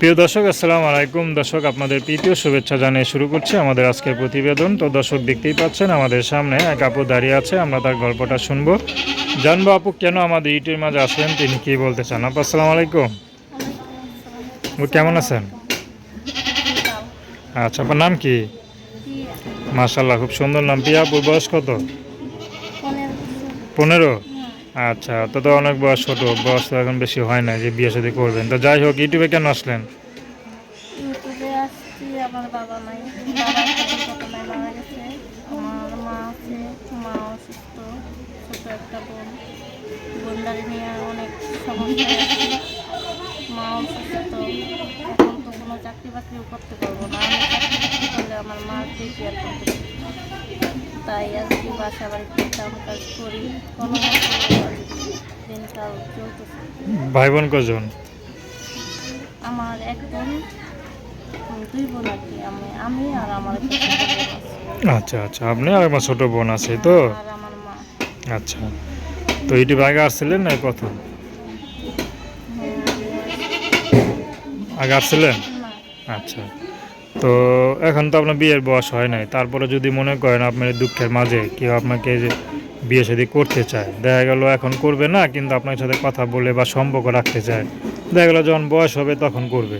প্রিয় দর্শক আসসালামু আলাইকুম। দর্শক আপনাদের প্রীতীয় শুভেচ্ছা জানিয়ে শুরু করছি আমাদের আজকের প্রতিবেদন। তো দর্শক দেখতেই পাচ্ছেন আমাদের সামনে এক আপু দাঁড়িয়ে আছে। আমরা তার গল্পটা শুনব। জানব আপু কেন আমাদের ইউটিউবের মাঝে আসলেন তিনি কি বলতে চান? আপু আসসালামু আলাইকুম। কেমন আছেন? আচ্ছা আপনার নাম কি? মাশাল্লাহ খুব সুন্দর নাম। পিয়া আপুর বয়স কত? পনেরো। আচ্ছা তো তো অনেক বয়স ছোট, বয়স তো এখন বেশি হয় না যে বিয়ে শাদী করবেন। তো যাই হোক, ইউটিউবে কেন আসলেন? আমার মা মা অসুস্থ একটা নিয়ে অনেক মা কোনো চাকরি বাকরিও করতে পারব না। আমার মার কেয়ার করতে। তাই আজকে বাসা বাড়িতে কাম কাজ করি। কোনো দিনকাল চলতেছে ভাই বোন কজন? আমার এক বোন দুই বোন আর কি আমি আমি আর আমার আচ্ছা আচ্ছা আপনি আর আমার ছোট বোন আছে তো? আর আমার মা। আচ্ছা তো ইউটিউবে আগে আসছিলেন না কখন? হ্যাঁ, আগে আসছিলেন? আচ্ছা। তো এখন তো আপনার বিয়ের বয়স হয় নাই। তারপরে যদি মনে করেন আপনার দুঃখের মাঝে কেউ আপনাকে যে বিয়ে শাদী করতে চায় দেখা গেল এখন করবে না কিন্তু আপনার সাথে কথা বলে বা সম্পর্ক রাখতে চায় দেখা গেলো যখন বয়স হবে তখন করবে।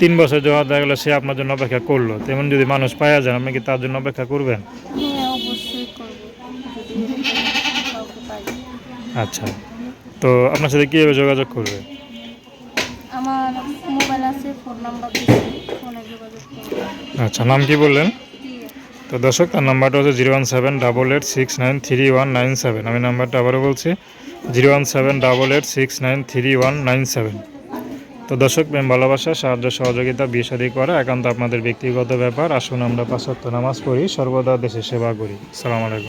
তিন বছর যখন দেখা গেলো সে আপনার জন্য অপেক্ষা করল। তেমন যদি মানুষ পাওয়া যান আপনি কি তার জন্য অপেক্ষা করবেন? হ্যাঁ আচ্ছা। তো আপনার সাথে কীভাবে যোগাযোগ করবে? আমার মোবাইল আছে, ফোন নাম্বার আচ্ছা নাম কি বললেন? তো দর্শক, তার নাম্বারটা হচ্ছে zero one seven double eight six nine three one nine seven. আমি নাম্বারটা আবারও বলছি, zero one seven double eight six nine three one nine seven. তো দর্শক, প্রেম ভালোবাসা, সাহায্য, সহযোগিতা, বিয়ে শাদী করা একান্ত আপনাদের ব্যক্তিগত ব্যাপার। আসুন আমরা পাঁচত্ব নামাজ পড়ি, সর্বদা দেশে সেবা করি। সালাম আলাইকুম।